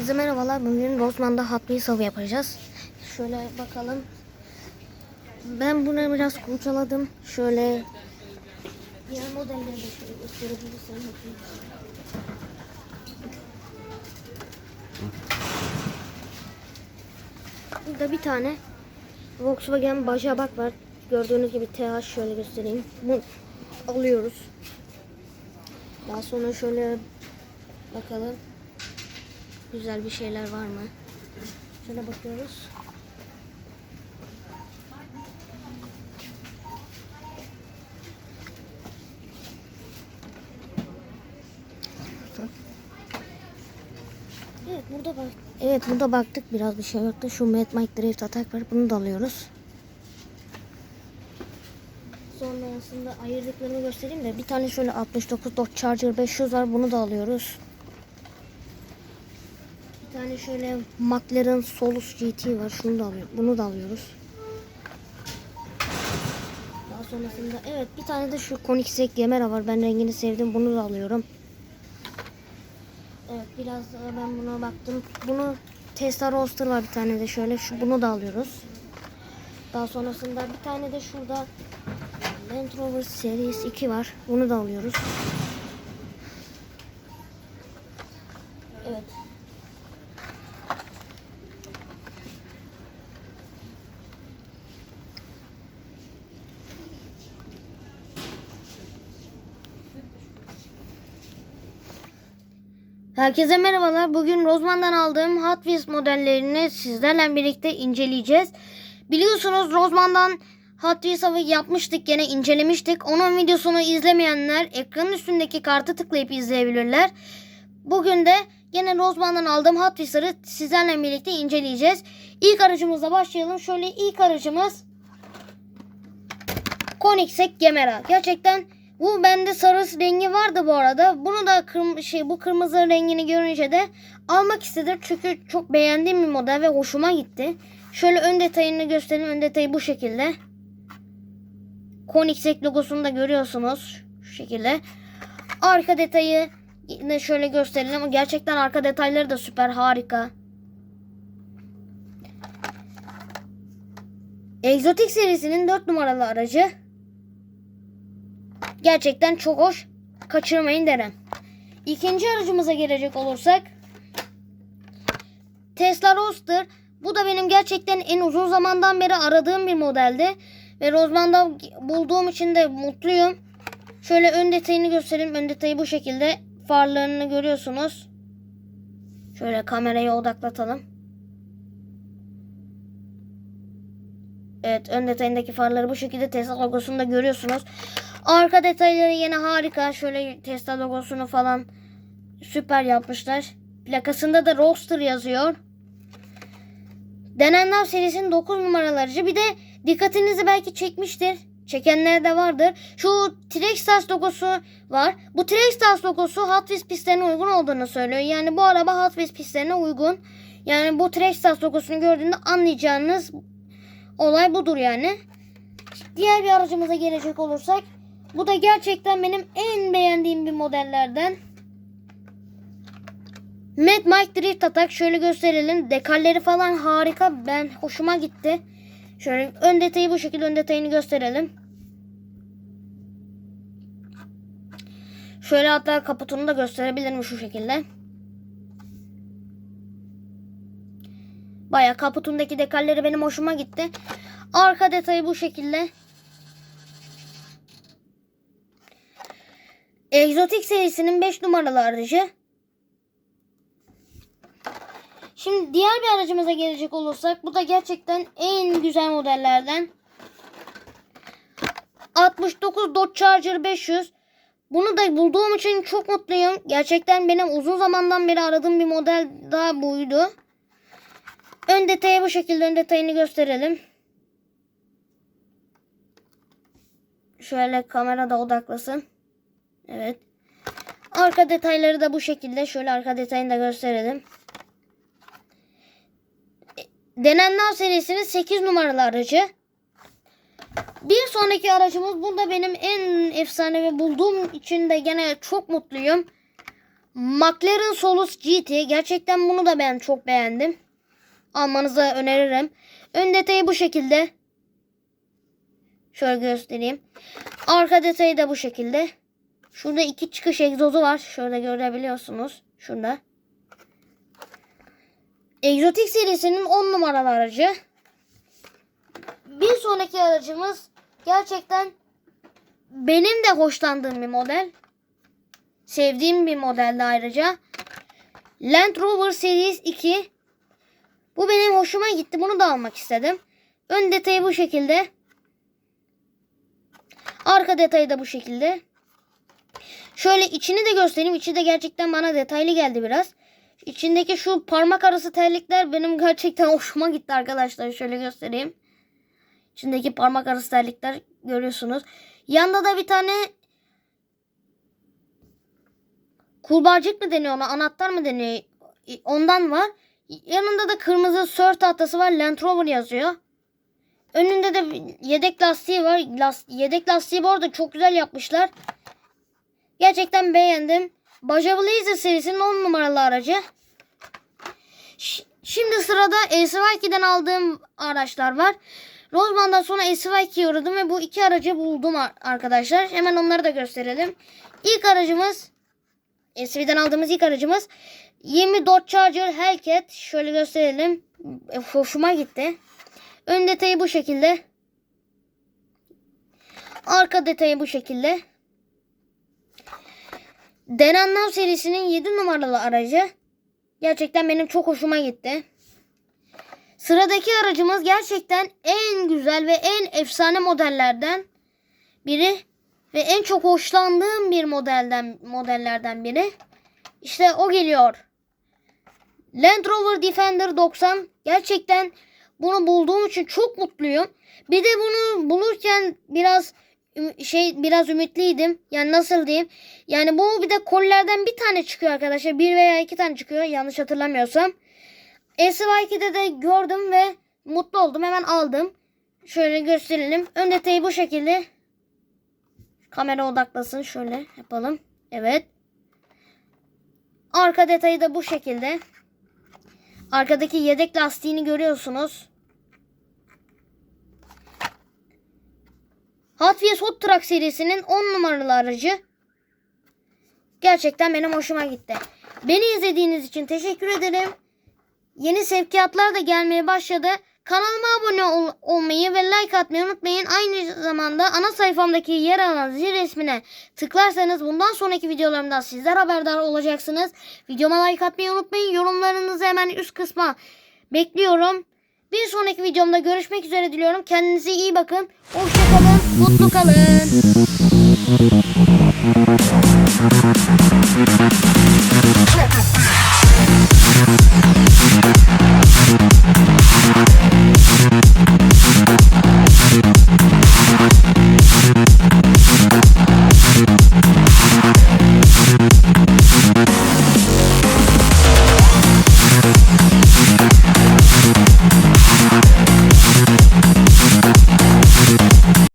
Herkese merhabalar. Bugün Rosman'da Hot Wheels avı yapacağız. Şöyle bakalım. Ben bunu biraz kurcaladım. Şöyle diğer modelleri de gösterebilirsem. Burada bir tane Volkswagen Bajabak var. Gördüğünüz gibi TH şöyle göstereyim. Bunu alıyoruz. Daha sonra şöyle bakalım. Güzel bir şeyler var mı? Şöyle bakıyoruz. Evet burada bak. Evet burada baktık biraz bir şey yoktu. Şu Mad Mike Drift Attack var. Bunu da alıyoruz. Sonrasında ayırdıklarını göstereyim de bir tane şöyle 69 Dodge Charger 500 var. Bunu da alıyoruz. Tane şöyle McLaren Solus GT var. Şunu da alıyoruz. Bunu da alıyoruz. Daha sonrasında evet bir tane de şu Koenigsegg Gemera var. Ben rengini sevdim. Bunu da alıyorum. Evet biraz daha ben buna baktım. Bunu Tesla Roadster var bir tane de şöyle. Şu bunu da alıyoruz. Daha sonrasında bir tane de şurada Land Rover Series 2 var. Bunu da alıyoruz. Evet. Herkese merhabalar. Bugün Rozman'dan aldığım Hot Wheels modellerini sizlerle birlikte inceleyeceğiz. Biliyorsunuz Rozman'dan Hot Wheels avı yapmıştık gene incelemiştik. Onun videosunu izlemeyenler ekranın üstündeki kartı tıklayıp izleyebilirler. Bugün de gene Rozman'dan aldığım Hot Wheels'ları sizlerle birlikte inceleyeceğiz. İlk aracımızla başlayalım. Şöyle ilk aracımız Koenigsegg Gemera. Gerçekten bu bende sarı rengi vardı bu arada. Bunu da kırm şey bu kırmızı rengini görünce de almak istedim. Çünkü çok beğendiğim bir model ve hoşuma gitti. Şöyle ön detayını göstereyim. Ön detayı bu şekilde. Koenigsegg logosunu da görüyorsunuz. Şu şekilde. Arka detayı yine şöyle gösterelim ama gerçekten arka detayları da süper harika. Exotic serisinin 4 numaralı aracı. Gerçekten çok hoş. Kaçırmayın derim. İkinci aracımıza gelecek olursak Tesla Roadster. Bu da benim gerçekten en uzun zamandan beri aradığım bir modeldi. Ve Rozman'da bulduğum için de mutluyum. Şöyle ön detayını göstereyim. Ön detayı bu şekilde. Farlarını görüyorsunuz. Şöyle kameraya odaklatalım. Evet ön detayındaki farları bu şekilde Tesla logosunu da görüyorsunuz. Arka detayları yine harika. Şöyle Tesla logosunu falan süper yapmışlar. Plakasında da Roadster yazıyor. Denenler serisinin 9 numaralı aracı. Bir de dikkatinizi belki çekmiştir. Çekenler de vardır. Şu Trackstars logosu var. Bu Trackstars logosu Hot Wheels pistlerine uygun olduğunu söylüyor. Yani bu araba Hot Wheels pistlerine uygun. Yani bu Trackstars logosunu gördüğünde anlayacağınız olay budur yani. Diğer bir aracımıza gelecek olursak bu da gerçekten benim en beğendiğim bir modellerden. Mad Mike Drift Attack şöyle gösterelim. Dekalleri falan harika. Ben hoşuma gitti. Şöyle ön detayı bu şekilde ön detayını gösterelim. Şöyle hatta kaputunu da gösterebilirim şu şekilde. Baya kaputundaki dekalleri benim hoşuma gitti. Arka detayı bu şekilde. Exotic serisinin 5 numaralı aracı. Şimdi diğer bir aracımıza gelecek olursak bu da gerçekten en güzel modellerden. 69 Dodge Charger 500. Bunu da bulduğum için çok mutluyum. Gerçekten benim uzun zamandan beri aradığım bir model daha buydu. Ön detayı bu şekilde ön detayını gösterelim. Şöyle kamerada odaklasın. Evet. Arka detayları da bu şekilde. Şöyle arka detayını da gösterelim. Denenler serisinin 8 numaralı aracı. Bir sonraki aracımız. Bu da benim en efsane ve bulduğum için de gene çok mutluyum. McLaren Solus GT. Gerçekten bunu da ben çok beğendim. Almanızı öneririm. Ön detayı bu şekilde. Şöyle göstereyim. Arka detayı da bu şekilde. Şurada iki çıkış egzozu var. Şöyle görebiliyorsunuz. Şurada. Egzotik serisinin 10 numaralı aracı. Bir sonraki aracımız gerçekten benim de hoşlandığım bir model. Sevdiğim bir modelde ayrıca. Land Rover Series 2. Bu benim hoşuma gitti. Bunu da almak istedim. Ön detayı bu şekilde. Arka detayı da bu şekilde. Şöyle içini de göstereyim. İçi de gerçekten bana detaylı geldi biraz. İçindeki şu parmak arası terlikler benim gerçekten hoşuma gitti arkadaşlar. Şöyle göstereyim. İçindeki parmak arası terlikler görüyorsunuz. Yanda da bir tane kulbarcık mı deniyor ona? Anahtar mı deniyor? Ondan var. Yanında da kırmızı sör tahtası var. Land Rover yazıyor. Önünde de yedek lastiği var. Last, yedek lastiği bu arada çok güzel yapmışlar. Gerçekten beğendim. Baja Blazer serisinin 10 numaralı aracı. Şimdi sırada SY2'den aldığım araçlar var. Rozman'dan sonra SY2'ye uğradım ve bu iki aracı buldum ar- arkadaşlar. Hemen onları da gösterelim. İlk aracımız SV'den aldığımız ilk aracımız 20 Dodge Charger Hellcat. Şöyle gösterelim. E, Hoşuma gitti. Ön detayı bu şekilde. Arka detayı bu şekilde. Denanlav serisinin 7 numaralı aracı. Gerçekten benim çok hoşuma gitti. Sıradaki aracımız gerçekten en güzel ve en efsane modellerden biri ve en çok hoşlandığım bir modelden modellerden biri. İşte o geliyor. Land Rover Defender 90. Gerçekten bunu bulduğum için çok mutluyum. Bir de bunu bulurken biraz şey biraz ümitliydim. Yani nasıl diyeyim? Yani bu bir de kollerden bir tane çıkıyor arkadaşlar. Bir veya iki tane çıkıyor yanlış hatırlamıyorsam. SY2'de de gördüm ve mutlu oldum. Hemen aldım. Şöyle gösterelim. Ön detayı bu şekilde. Kamera odaklasın. Şöyle yapalım. Evet. Arka detayı da bu şekilde. Arkadaki yedek lastiğini görüyorsunuz. Hot Wheels Hot Truck serisinin 10 numaralı aracı. Gerçekten benim hoşuma gitti. Beni izlediğiniz için teşekkür ederim. Yeni sevkiyatlar da gelmeye başladı. Kanalıma abone ol- olmayı ve like atmayı unutmayın. Aynı zamanda ana sayfamdaki yer alan zil resmine tıklarsanız bundan sonraki videolarımdan sizler haberdar olacaksınız. Videoma like atmayı unutmayın. Yorumlarınızı hemen üst kısma bekliyorum. Bir sonraki videomda görüşmek üzere diliyorum. Kendinize iyi bakın. Hoşçakalın. Mutlu kalın.